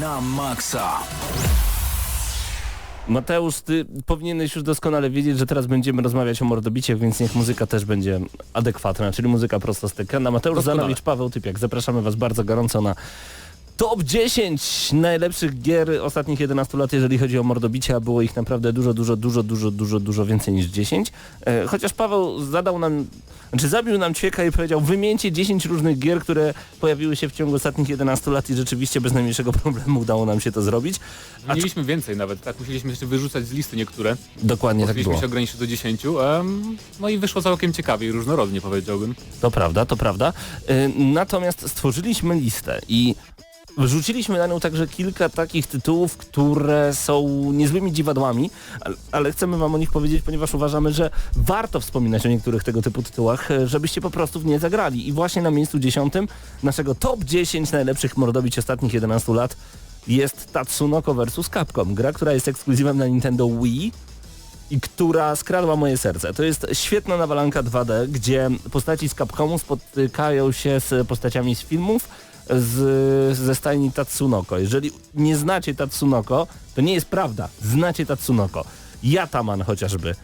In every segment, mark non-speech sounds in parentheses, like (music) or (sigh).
na maksa. Mateusz, ty powinieneś już doskonale wiedzieć, że teraz będziemy rozmawiać o mordobiciach, więc niech muzyka też będzie adekwatna, czyli muzyka prosto z ekrana. Mateusz Doskonale. Zanowicz, Paweł Typiak, zapraszamy was bardzo gorąco na Top 10 najlepszych gier ostatnich 11 lat, jeżeli chodzi o mordobicie, a było ich naprawdę dużo, dużo, dużo, dużo, dużo, dużo więcej niż 10. E, chociaż Paweł zadał nam, znaczy zabił nam ćwieka i powiedział wymieńcie 10 różnych gier, które pojawiły się w ciągu ostatnich 11 lat i rzeczywiście bez najmniejszego problemu udało nam się to zrobić. A Mieliśmy więcej nawet, tak? Musieliśmy jeszcze wyrzucać z listy niektóre. Dokładnie tak Musieliśmy było. się ograniczyć do 10. em, no i wyszło całkiem ciekawie i różnorodnie powiedziałbym. To prawda, to prawda. Y, Natomiast stworzyliśmy listę i wrzuciliśmy na nią także kilka takich tytułów, które są niezłymi dziwadłami, ale- chcemy wam o nich powiedzieć, ponieważ uważamy, że warto wspominać o niektórych tego typu tytułach, e, żebyście po prostu w nie zagrali. I właśnie na miejscu dziesiątym naszego top 10 najlepszych mordobić ostatnich 11 lat jest Tatsunoko vs. Capcom, gra, która jest ekskluzywem na Nintendo Wii i która skradła moje serce. To jest świetna nawalanka 2D, gdzie postaci z Capcomu spotykają się z postaciami z filmów z, ze stajni Tatsunoko. Jeżeli nie znacie Tatsunoko, to nie jest prawda. Znacie Tatsunoko. Yataman chociażby.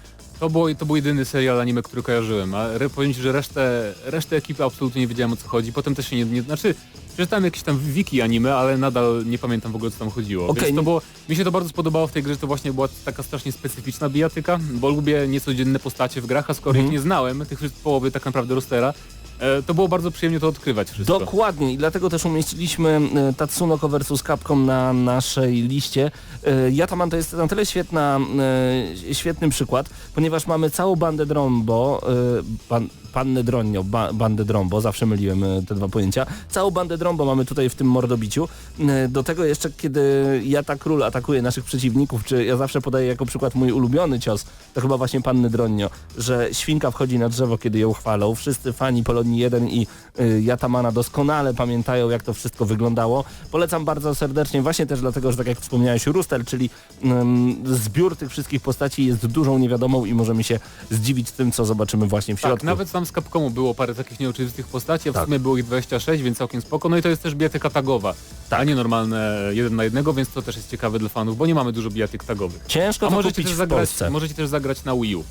To, było, to był jedyny serial anime, który kojarzyłem, a powiem ci, że resztę, resztę ekipy absolutnie nie wiedziałem o co chodzi. Potem też się nie, nie znaczy przeczytałem jakieś tam wiki anime, ale nadal nie pamiętam w ogóle co tam chodziło. Okej, Więc to było, mi się to bardzo spodobało w tej grze, że to właśnie była taka strasznie specyficzna bijatyka, bo lubię niecodzienne postacie w grach, a skoro Mhm. ich nie znałem, tych połowy tak naprawdę rostera, to było bardzo przyjemnie to odkrywać wszystko. Dokładnie i dlatego też umieściliśmy e, Tatsunoko vs. Capcom na naszej liście. E, Yataman to jest na tyle świetna, e, świetny przykład, ponieważ mamy całą bandę Drombo, e, pannę Dronio, ba, bandę Drombo, zawsze myliłem e, te dwa pojęcia. Całą bandę Drombo mamy tutaj w tym mordobiciu. E, Do tego jeszcze, kiedy Jata Król atakuje naszych przeciwników, czy ja zawsze podaję jako przykład mój ulubiony cios, to chyba właśnie panny Dronio, że świnka wchodzi na drzewo, kiedy ją chwalą. Wszyscy fani Polonii 1 i y, Jatamana doskonale pamiętają, jak to wszystko wyglądało. Polecam bardzo serdecznie, właśnie też dlatego, że tak jak wspomniałeś, Rustel, czyli ym, zbiór tych wszystkich postaci jest dużą niewiadomą i możemy się zdziwić tym, co zobaczymy właśnie w Tak, środku. nawet tam z Capcomu było parę takich nieoczywistych postaci, a w Tak. sumie było ich 26, więc całkiem spoko. No i to jest też bijatyka tagowa, Tak. a nie normalne jeden na jednego, więc to też jest ciekawe dla fanów, bo nie mamy dużo bijatyk tagowych. Ciężko A to możecie też, zagrać, możecie też zagrać na Wii U.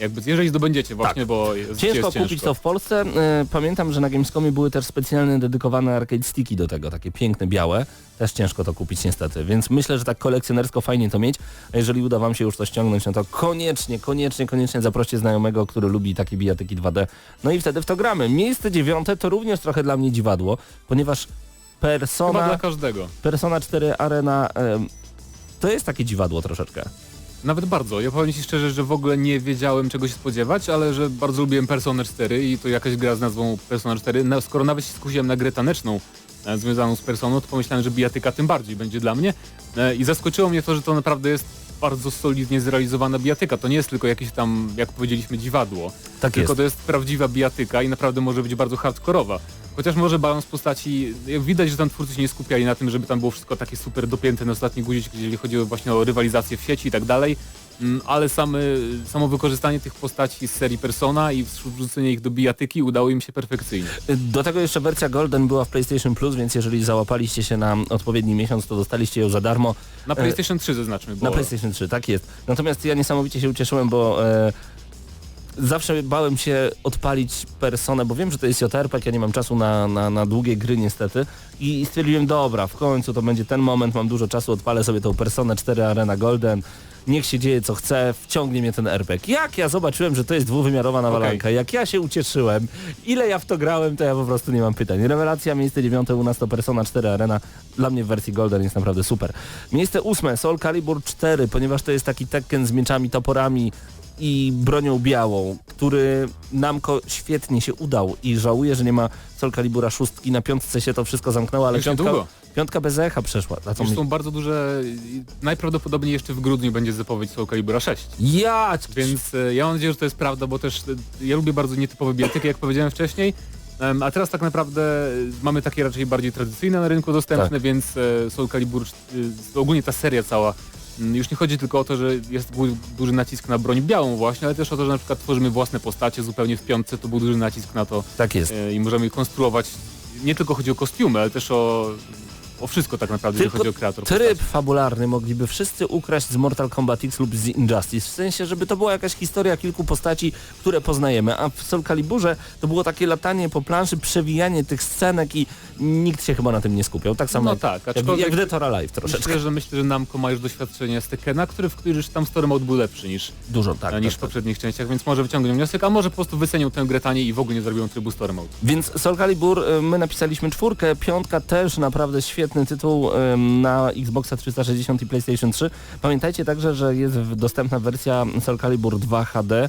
Jakby, jeżeli zdobędziecie właśnie, bo jest, Ciężko jest kupić ciężko. to w Polsce. E, Pamiętam, że na Gamescomie były też specjalne dedykowane arcade sticki do tego, takie piękne, białe. Też ciężko to kupić niestety, więc myślę, że tak kolekcjonersko fajnie to mieć. A jeżeli uda wam się już to ściągnąć, no to koniecznie, koniecznie, koniecznie zaproście znajomego, który lubi takie bijatyki 2D. No i wtedy w to gramy. Miejsce dziewiąte to również trochę dla mnie dziwadło, ponieważ Chyba Persona, dla każdego. Persona 4 Arena to jest takie dziwadło troszeczkę. Nawet bardzo. Ja powiem Ci szczerze, że w ogóle nie wiedziałem czego się spodziewać, ale że bardzo lubiłem Persona 4 i to jakaś gra z nazwą Persona 4. No, skoro nawet się skusiłem na grę taneczną e, związaną z Personą, to pomyślałem, że bijatyka tym bardziej będzie dla mnie. E, I zaskoczyło mnie to, że to naprawdę jest bardzo solidnie zrealizowana bijatyka. To nie jest tylko jakieś tam, jak powiedzieliśmy, dziwadło. Tak tylko jest. to jest prawdziwa bijatyka i naprawdę może być bardzo hardkorowa. Chociaż może balans postaci, jak widać, że tam twórcy się nie skupiali na tym, żeby tam było wszystko takie super dopięte na ostatni guzik, jeżeli chodziło właśnie o rywalizację w sieci i tak dalej, Mm, ale same, samo wykorzystanie tych postaci z serii Persona i wrzucenie ich do bijatyki udało im się perfekcyjnie. Do tego jeszcze wersja Golden była w PlayStation Plus, więc jeżeli załapaliście się na odpowiedni miesiąc, to dostaliście ją za darmo. Na PlayStation 3 zaznaczmy, bo Na PlayStation 3, tak jest. Natomiast ja niesamowicie się ucieszyłem, bo e, zawsze bałem się odpalić personę, bo wiem, że to jest JRPG, ja nie mam czasu na, na, na długie gry niestety i stwierdziłem, dobra, w końcu to będzie ten moment, mam dużo czasu, odpalę sobie tą personę 4 Arena Golden, niech się dzieje co chce, wciągnie mnie ten RPG. Jak ja zobaczyłem, że to jest dwuwymiarowa nawalanka, jak ja się ucieszyłem, ile ja w to grałem, to ja po prostu nie mam pytań. Rewelacja, miejsce dziewiąte u nas to Persona 4 Arena, dla mnie w wersji Golden jest naprawdę super. Miejsce ósme, Soul Calibur 4, ponieważ to jest taki Tekken z mieczami, toporami, i bronią białą, który namko świetnie się udał i żałuję, że nie ma Soul Calibura szóstki. Na piątce się to wszystko zamknęło, ale Już piątka, niedługo. piątka bez echa przeszła. Na co już mi... są bardzo duże, najprawdopodobniej jeszcze w grudniu będzie zapowiedź Soul Calibura 6. Ja! Więc e, ja mam nadzieję, że to jest prawda, bo też e, ja lubię bardzo nietypowe bijatyki, jak powiedziałem wcześniej. A teraz tak naprawdę e, mamy takie raczej bardziej tradycyjne na rynku dostępne, Tak. więc Soul Calibur, ogólnie ta seria cała, już nie chodzi tylko o to, że jest du- duży nacisk na broń białą właśnie, ale też o to, że na przykład tworzymy własne postacie zupełnie w piątce, to był duży nacisk na to Tak jest. e, i możemy konstruować, nie tylko chodzi o kostiumy, ale też o o wszystko tak naprawdę, jeżeli Tylko chodzi o kreator Tryb postaci. fabularny mogliby wszyscy ukraść z Mortal Kombat X lub z Injustice, w sensie, żeby to była jakaś historia kilku postaci, które poznajemy, a w Soul Caliburze to było takie latanie po planszy, przewijanie tych scenek i nikt się chyba na tym nie skupiał. Tak samo No jak, tak, aczkolwiek- jak w Dead or Alive troszeczkę. Myślę, że myślę, że Namco ma już doświadczenie z Tekena, który, w którym już tam story mode był lepszy niż, Dużo, tak. niż tak, w tak. poprzednich częściach, więc może wyciągną wniosek, a może po prostu wycenią tę grę taniej i w ogóle nie zrobią trybu story mode. Więc Soul Calibur, y, my napisaliśmy czwórkę, piątka też naprawdę świetny tytuł na Xboxa 360 i PlayStation 3. Pamiętajcie także, że jest dostępna wersja Soul Calibur 2 HD,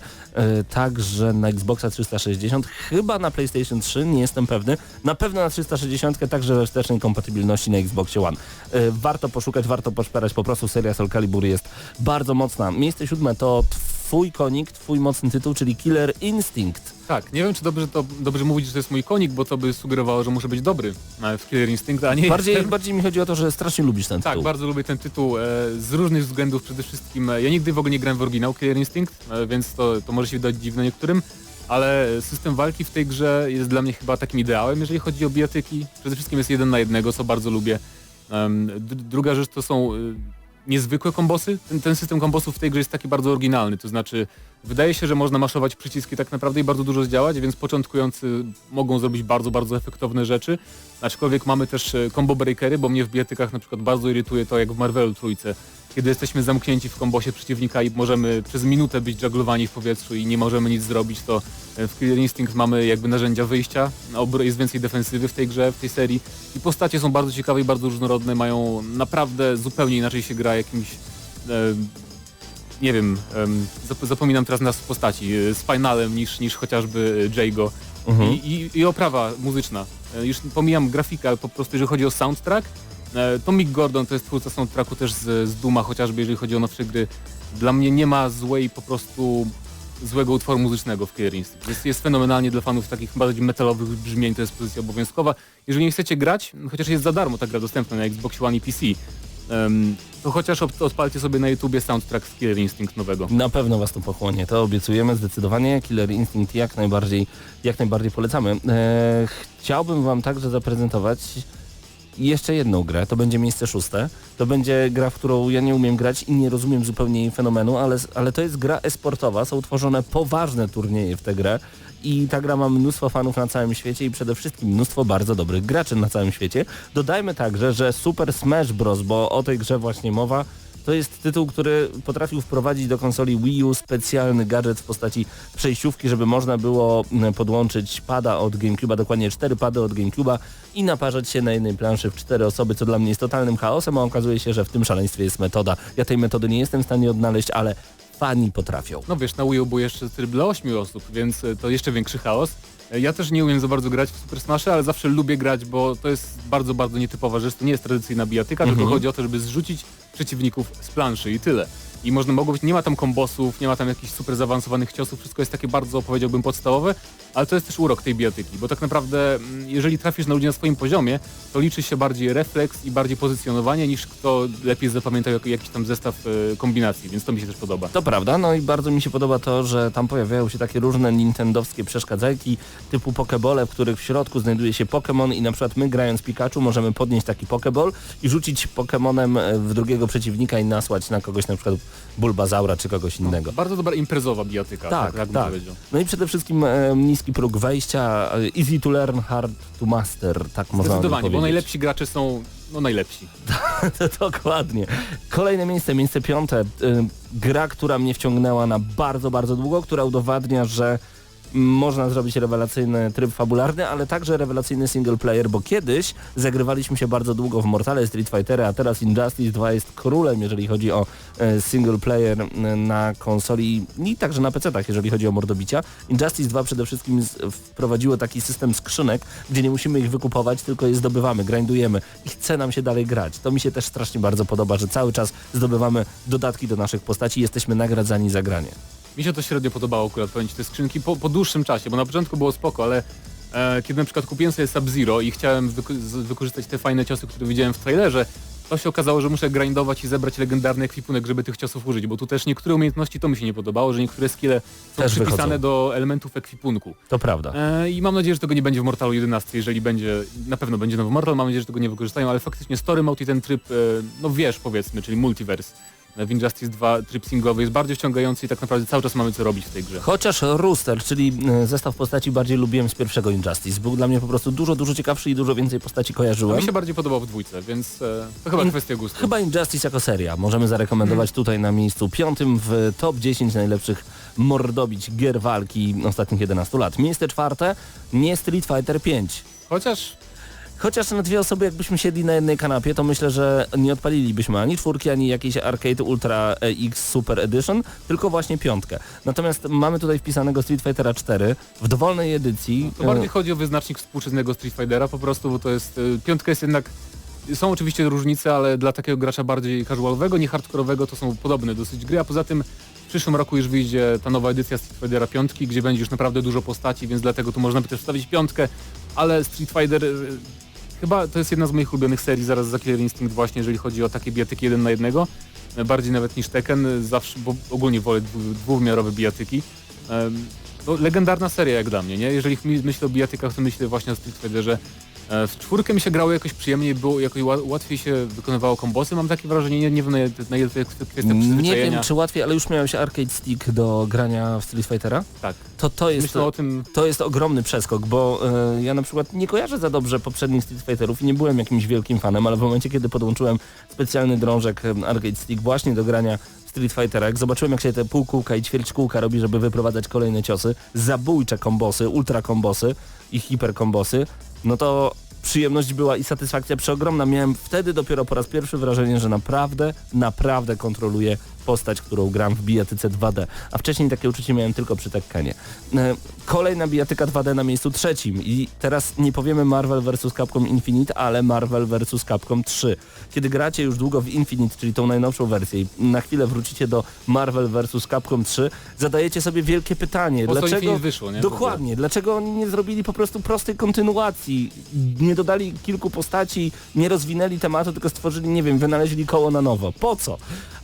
y, także na Xboxa 360, chyba na PlayStation 3, nie jestem pewny. Na pewno na 360, także we wstecznej kompatybilności na Xboxie One. Y, Warto poszukać, warto poszperać, po prostu seria Soul Calibur jest bardzo mocna. Miejsce siódme to twój konik, twój mocny tytuł, czyli Killer Instinct. Tak, nie wiem czy dobrze, to, dobrze mówić, że to jest mój konik, bo to by sugerowało, że muszę być dobry e, w Killer Instinct, a nie Bardziej, jestem. bardziej mi chodzi o to, że strasznie lubisz ten Tak, tytuł. bardzo lubię ten tytuł e, z różnych względów. Przede wszystkim e, ja nigdy w ogóle nie grałem w oryginał Killer Instinct, e, więc to, to może się wydać dziwne niektórym, ale system walki w tej grze jest dla mnie chyba takim ideałem, jeżeli chodzi o bijatyki. Przede wszystkim jest jeden na jednego, co bardzo lubię. Druga rzecz to są niezwykłe kombosy. Ten, ten system kombosów w tej grze jest taki bardzo oryginalny, to znaczy wydaje się, że można maszować przyciski tak naprawdę i bardzo dużo zdziałać, więc początkujący mogą zrobić bardzo, bardzo efektowne rzeczy. Aczkolwiek mamy też e, combo breakery, bo mnie w bijatykach na przykład bardzo irytuje to jak w Marvelu trójce, kiedy jesteśmy zamknięci w kombosie przeciwnika i możemy przez minutę być żaglowani w powietrzu i nie możemy nic zrobić, to e, w Killer Instinct mamy jakby narzędzia wyjścia, obro- jest więcej defensywy w tej grze, w tej serii. I postacie są bardzo ciekawe i bardzo różnorodne, mają naprawdę zupełnie inaczej się gra jakimś e, nie wiem, em, zap- zapominam teraz nas postaci, e, Spinalem niż, niż chociażby e, Jago. Mhm. I, i, I oprawa muzyczna. E, Już pomijam grafikę, ale po prostu jeżeli chodzi o soundtrack, e, to Mick Gordon to jest twórca soundtracku też z, z Duma, chociażby jeżeli chodzi o nowsze gry. Dla mnie nie ma złej po prostu złego utworu muzycznego w Killer Instinct. Jest, jest fenomenalnie dla fanów takich bardziej metalowych brzmień, to jest pozycja obowiązkowa. Jeżeli nie chcecie grać, chociaż jest za darmo ta gra dostępna na Xbox One i PC, em, to chociaż od- odpalcie sobie na YouTubie soundtrack z Killer Instinct nowego. Na pewno was to pochłonie, to obiecujemy zdecydowanie. Killer Instinct jak najbardziej, jak najbardziej polecamy. E, chciałbym wam także zaprezentować jeszcze jedną grę, to będzie miejsce szóste. To będzie gra, w którą ja nie umiem grać i nie rozumiem zupełnie jej fenomenu, ale, ale to jest gra esportowa, są tworzone poważne turnieje w tę grę i ta gra ma mnóstwo fanów na całym świecie i przede wszystkim mnóstwo bardzo dobrych graczy na całym świecie. Dodajmy także, że Super Smash Bros., bo o tej grze właśnie mowa, to jest tytuł, który potrafił wprowadzić do konsoli Wii U specjalny gadżet w postaci przejściówki, żeby można było mm, podłączyć pada od GameCube'a, dokładnie cztery pady od GameCube'a i naparzać się na jednej planszy w cztery osoby, co dla mnie jest totalnym chaosem, a okazuje się, że w tym szaleństwie jest metoda. Ja tej metody nie jestem w stanie odnaleźć, ale fani potrafią. No wiesz, na Wii U był jeszcze tryb dla 8 osób, więc e, to jeszcze większy chaos. E, Ja też nie umiem za bardzo grać w Super Smash, ale zawsze lubię grać, bo to jest bardzo, bardzo nietypowa rzecz. To nie jest tradycyjna bijatyka, Mhm. tylko chodzi o to, żeby zrzucić przeciwników z planszy i tyle. I można mogło być, nie ma tam kombosów, nie ma tam jakichś super zaawansowanych ciosów, wszystko jest takie bardzo, powiedziałbym, podstawowe, ale to jest też urok tej bijatyki, bo tak naprawdę, mm, jeżeli trafisz na ludzi na swoim poziomie, to liczy się bardziej refleks i bardziej pozycjonowanie, niż kto lepiej zapamiętał jak, jakiś tam zestaw e, kombinacji, więc to mi się też podoba. To prawda, no i bardzo mi się podoba to, że tam pojawiają się takie różne nintendowskie przeszkadzajki typu pokebole, w których w środku znajduje się Pokémon i na przykład my grając Pikachu możemy podnieść taki Pokeball i rzucić Pokémonem e, w drugiego przeciwnika i nasłać na kogoś na przykład Bulbazaura czy kogoś innego. Bardzo dobra imprezowa bijatyka, Tak, tak, tak. No i przede wszystkim e, niski próg wejścia, e, easy to learn, hard to master, tak można Zdecydowanie, bo najlepsi gracze są no najlepsi. (laughs) Dokładnie. Kolejne miejsce, miejsce piąte. Y, gra, która mnie wciągnęła na bardzo, bardzo długo, która udowadnia, że można zrobić rewelacyjny tryb fabularny, ale także rewelacyjny single player, bo kiedyś zagrywaliśmy się bardzo długo w Mortale, Street Fightery, a teraz Injustice 2 jest królem, jeżeli chodzi o e, single player e, na konsoli i także na PC-tach, jeżeli chodzi o mordobicia. Injustice 2 przede wszystkim wprowadziło taki system skrzynek, gdzie nie musimy ich wykupować, tylko je zdobywamy, grindujemy i chce nam się dalej grać. To mi się też strasznie bardzo podoba, że cały czas zdobywamy dodatki do naszych postaci i jesteśmy nagradzani za granie. Mi się to średnio podobało akurat powiem ci, te skrzynki po, po dłuższym czasie, bo na początku było spoko, ale e, kiedy na przykład kupiłem sobie Sub-Zero i chciałem wyko- wykorzystać te fajne ciosy, które widziałem w trailerze, to się okazało, że muszę grindować i zebrać legendarny ekwipunek, żeby tych ciosów użyć, bo tu też niektóre umiejętności to mi się nie podobało, że niektóre skille są Też przypisane wychodzą. do elementów ekwipunku. To prawda. E, I mam nadzieję, że tego nie będzie w Mortalu 11, jeżeli będzie, na pewno będzie nowy Mortal, mam nadzieję, że tego nie wykorzystają, ale faktycznie story mode i ten tryb, e, no wiesz powiedzmy, czyli multiverse w Injustice 2 tryb singlowy jest bardzo wciągający i tak naprawdę cały czas mamy co robić w tej grze. Chociaż Rooster, czyli e, zestaw postaci bardziej lubiłem z pierwszego Injustice. Był dla mnie po prostu dużo, dużo ciekawszy i dużo więcej postaci A kojarzyłem. mi się bardziej podobał w dwójce, więc e, to chyba In- kwestia gustu. Chyba Injustice jako seria możemy zarekomendować tutaj na miejscu piątym w top 10 najlepszych mordobić gier walki ostatnich 11 lat. Miejsce czwarte, nie Street Fighter 5. Chociaż Chociaż na dwie osoby jakbyśmy siedli na jednej kanapie, to myślę, że nie odpalilibyśmy ani czwórki, ani jakiejś Arcade Ultra X Super Edition, tylko właśnie piątkę. Natomiast mamy tutaj wpisanego Street Fightera 4 w dowolnej edycji. to bardziej chodzi o wyznacznik współczesnego Street Fightera, po prostu, bo to jest, e, piątka jest jednak, są oczywiście różnice, ale dla takiego gracza bardziej casualowego, nie hardkorowego to są podobne dosyć gry, a poza tym w przyszłym roku już wyjdzie ta nowa edycja Street Fightera 5, gdzie będzie już naprawdę dużo postaci, więc dlatego tu można by też wstawić piątkę, ale Street Fighter e, chyba to jest jedna z moich ulubionych serii zaraz za Killer Instinct właśnie, jeżeli chodzi o takie bijatyki jeden na jednego, e, bardziej nawet niż Tekken, e, zawsze, bo ogólnie wolę dwu, dwuwymiarowe bijatyki. Em, no, legendarna seria jak dla mnie, nie? Jeżeli myślę o bijatykach, to myślę właśnie o Street Fighterze. E, W czwórkę mi się grało jakoś przyjemniej, było jakoś ła- łatwiej się wykonywało kombosy, mam takie wrażenie, nie, nie wiem na ile, na ile to jest kwestia Nie wiem czy łatwiej, ale już miałeś arcade stick do grania w Street Fightera? Tak, To to jest... myślę o tym, To jest ogromny przeskok, bo e, ja na przykład nie kojarzę za dobrze poprzednich Street Fighterów i nie byłem jakimś wielkim fanem, ale w momencie, kiedy podłączyłem specjalny drążek e, Arcade Stick właśnie do grania w Street Fightera, jak zobaczyłem jak się te półkółka i ćwierćkółka robi, żeby wyprowadzać kolejne ciosy, zabójcze kombosy, ultra kombosy i hiper kombosy, no to przyjemność była i satysfakcja przeogromna. Miałem wtedy dopiero po raz pierwszy wrażenie, że naprawdę, naprawdę kontroluję postać, którą gram w bijatyce 2D. A wcześniej takie uczucie miałem tylko przy Tekkenie. Kolejna bijatyka 2D na miejscu trzecim i teraz nie powiemy Marvel vs. Capcom Infinite, ale Marvel vs. Capcom 3. Kiedy gracie już długo w Infinite, czyli tą najnowszą wersję i na chwilę wrócicie do Marvel vs. Capcom 3, zadajecie sobie wielkie pytanie, po dlaczego... Infinite wyszło, nie? Dokładnie. Dlaczego oni nie zrobili po prostu prostej kontynuacji? Nie dodali kilku postaci, nie rozwinęli tematu, tylko stworzyli, nie wiem, wynaleźli koło na nowo. Po co?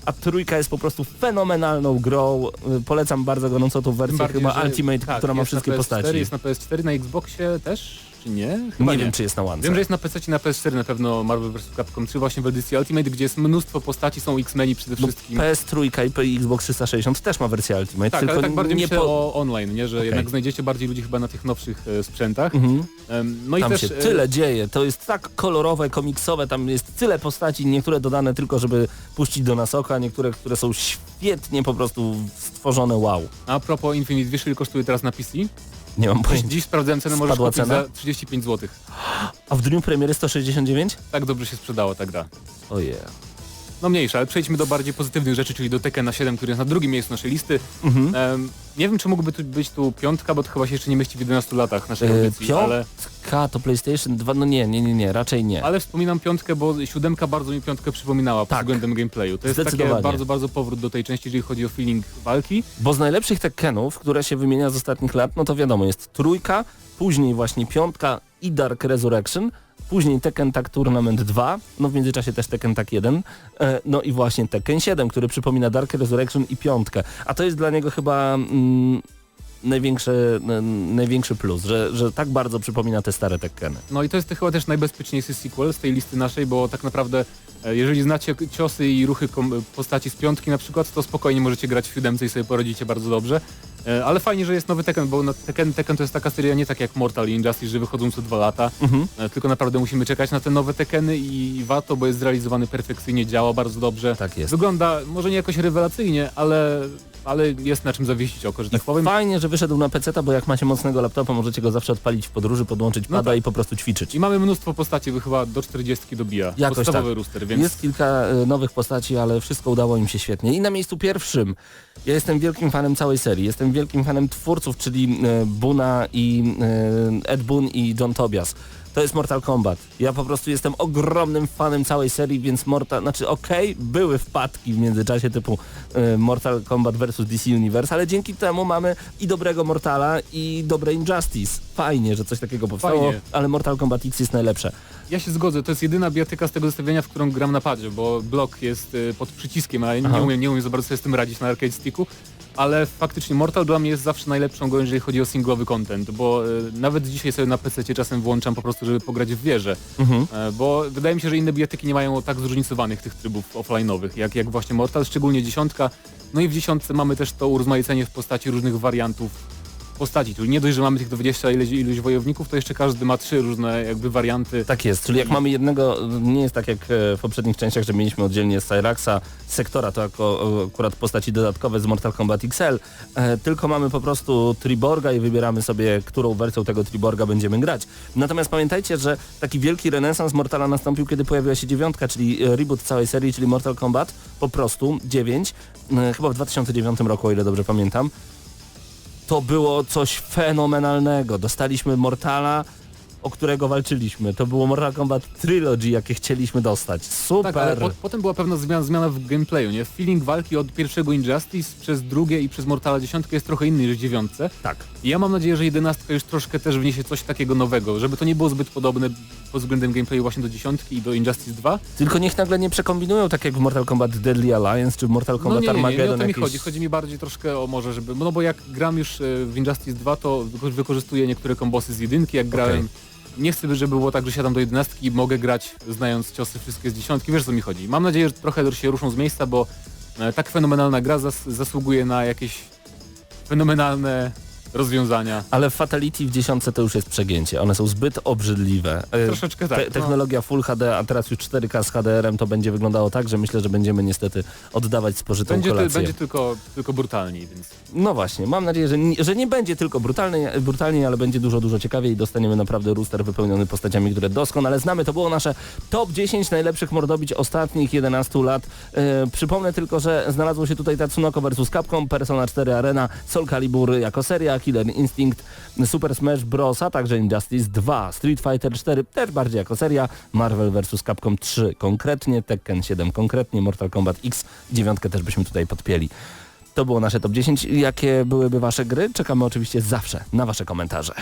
A trójka jest po prostu fenomenalną grą. Y, Polecam bardzo gorąco tą wersję bardziej, chyba Ultimate, tak, która ma wszystkie na PS4, postaci. Jest na PS4, na Xboxie też, czy nie? Chyba nie, nie. wiem, czy jest na łance. Wiem, że jest na PC i na PS4 na pewno Marvel vs. Capcom 3 właśnie w edycji Ultimate, gdzie jest mnóstwo postaci, są X-Meni przede Bo wszystkim. PS3 i Xbox 360 też ma wersję Ultimate, Tak, tylko ale tak bardziej nie po... o online, nie? że Okej. jednak znajdziecie bardziej ludzi chyba na tych nowszych e, sprzętach. Mhm. No i Tam też się e, tyle dzieje, to jest tak kolorowe, komiksowe, tam jest tyle postaci, niektóre dodane tylko, żeby puścić do nas oka, niektóre, które są świetnie po prostu stworzone, wow. A propos Infinite, wiesz ile kosztuje teraz na PC? Nie mam pojęcia. Dziś sprawdzałem cenę, możesz kupić cena? za 35 zł. A w dniu premiery 169? Tak dobrze się sprzedała ta gra. Ojej. No mniejsza, ale przejdźmy do bardziej pozytywnych rzeczy, czyli do Tekkena 7, który jest na drugim miejscu naszej listy. Mhm. Em, nie wiem, czy mógłby tu być tu piątka, bo to chyba się jeszcze nie mieści w 11 latach naszej E, audycji, ale, Piątka to PlayStation 2, no nie, nie, nie, nie, raczej nie. ale wspominam piątkę, bo siódemka bardzo mi piątkę przypominała pod Tak. względem gameplayu. To jest takie Zdecydowanie. bardzo, bardzo powrót do tej części, jeżeli chodzi o feeling walki. Bo z najlepszych Tekkenów, które się wymienia z ostatnich lat, no to wiadomo, jest trójka, później właśnie piątka i Dark Resurrection, później Tekken Tag Tournament 2, no w międzyczasie też Tekken Tag 1, e, no i właśnie Tekken 7, który przypomina Dark Resurrection i piątkę. A to jest dla niego chyba mm, największy, największy plus, że, że tak bardzo przypomina te stare Tekkeny. No i to jest chyba też najbezpieczniejszy sequel z tej listy naszej, bo tak naprawdę e, jeżeli znacie ciosy i ruchy postaci z piątki na przykład, to spokojnie możecie grać w siódemce i sobie poradzicie bardzo dobrze. E, Ale fajnie, że jest nowy Tekken, bo Tekken, Tekken to jest taka seria nie tak jak Mortal i Injustice, że wychodzą co dwa lata, Mhm. e, tylko naprawdę musimy czekać na te nowe Tekkeny i warto, bo jest zrealizowany perfekcyjnie, działa bardzo dobrze. Tak jest. Wygląda może nie jakoś rewelacyjnie, ale, ale jest na czym zawiesić oko, że tak powiem. Fajnie, że wyszedł na PC, bo jak macie mocnego laptopa, możecie go zawsze odpalić w podróży, podłączyć No pada tak. i po prostu ćwiczyć. I mamy mnóstwo postaci, chyba do 40 dobija. Jakoś Podstawowy tak. rooster, więc Jest kilka e, nowych postaci, ale wszystko udało im się świetnie. I na miejscu pierwszym, ja jestem wielkim fanem całej serii, jestem wielkim fanem twórców, czyli e, Buna i e, Ed Boon i John Tobias. To jest Mortal Kombat. Ja po prostu jestem ogromnym fanem całej serii, więc Mortal, znaczy okej, były wpadki w międzyczasie typu e, Mortal Kombat vs DC Universe, ale dzięki temu mamy i dobrego Mortala i dobre Injustice. Fajnie, że coś takiego powstało, Fajnie. ale Mortal Kombat X jest najlepsze. Ja się zgodzę, to jest jedyna bijatyka z tego zestawienia, w którą gram na padzie, bo blok jest y, pod przyciskiem, a Aha. nie umiem, nie umiem za bardzo sobie z tym radzić na arcade sticku. Ale faktycznie Mortal dla mnie jest zawsze najlepszą grą, jeżeli chodzi o singlowy content, bo y, nawet dzisiaj sobie na PC czasem włączam po prostu, żeby pograć w wieżę. Mhm. E, Bo wydaje mi się, że inne bijatyki nie mają tak zróżnicowanych tych trybów offline'owych, jak, jak właśnie Mortal, szczególnie dziesiątka. No i w dziesiątce mamy też to urozmaicenie w postaci różnych wariantów postaci. Czyli nie dość, że mamy tych 20 ileś, iluś wojowników, to jeszcze każdy ma trzy różne jakby warianty. Tak jest, czyli jak mamy jednego, nie jest tak jak e, w poprzednich częściach, że mieliśmy oddzielnie Cyraxa, Sektora, to jako e, akurat postaci dodatkowe z Mortal Kombat XL, e, tylko mamy po prostu Triborga i wybieramy sobie, którą wersją tego Triborga będziemy grać. Natomiast pamiętajcie, że taki wielki renesans Mortala nastąpił, kiedy pojawiła się dziewiątka, czyli reboot całej serii, czyli Mortal Kombat, po prostu 9, e, chyba w 2009 roku, o ile dobrze pamiętam. To było coś fenomenalnego. Dostaliśmy Mortala, o którego walczyliśmy. To było Mortal Kombat Trilogy, jakie chcieliśmy dostać. Super! Tak, ale po, potem była pewna zmiana, zmiana w gameplayu, nie? Feeling walki od pierwszego Injustice przez drugie i przez Mortala 10 jest trochę inny niż dziewiątce. tak. I ja mam nadzieję, że jedenastka już troszkę też wniesie coś takiego nowego, żeby to nie było zbyt podobne pod względem gameplayu właśnie do dziesiątki i do Injustice 2. Tylko niech nagle nie przekombinują tak jak w Mortal Kombat Deadly Alliance czy w Mortal No Kombat nie, nie, nie, nie o Armageddon. to mi chodzi. Chodzi mi bardziej troszkę o może, żeby... No bo jak gram już e, w Injustice 2, to wyko- wykorzystuję niektóre kombosy z jedynki, jak grałem... Nie chcę, żeby było tak, że siadam do jedenastki i mogę grać znając ciosy wszystkie z dziesiątki. Wiesz o co mi chodzi. Mam nadzieję, że trochę się ruszą z miejsca, bo e, tak fenomenalna gra zas zasługuje na jakieś fenomenalne rozwiązania. Ale w Fatality w dziesiątce to już jest przegięcie. One są zbyt obrzydliwe. E, Troszeczkę tak. Te, no. technologia Full HD, a teraz już 4K z HDR-em to będzie wyglądało tak, że myślę, że będziemy niestety oddawać spożytą Będzie, ty, kolację. będzie tylko, tylko brutalniej, więc... No właśnie, mam nadzieję, że nie, że nie będzie tylko brutalnie, brutalnie, ale będzie dużo, dużo ciekawiej i dostaniemy naprawdę rooster wypełniony postaciami, które doskonale znamy. To było nasze top 10 najlepszych mordobić ostatnich 11 lat. E, przypomnę tylko, że znalazło się tutaj Tatsunoko vs Capcom, Persona 4 Arena, Soul Calibur jako seria, Killer Instinct, Super Smash Bros., a także Injustice 2, Street Fighter 4 też bardziej jako seria, Marvel vs Capcom 3 konkretnie, Tekken 7 konkretnie, Mortal Kombat X 9 też byśmy tutaj podpięli. To było nasze top 10. Jakie byłyby Wasze gry? Czekamy oczywiście zawsze na Wasze komentarze.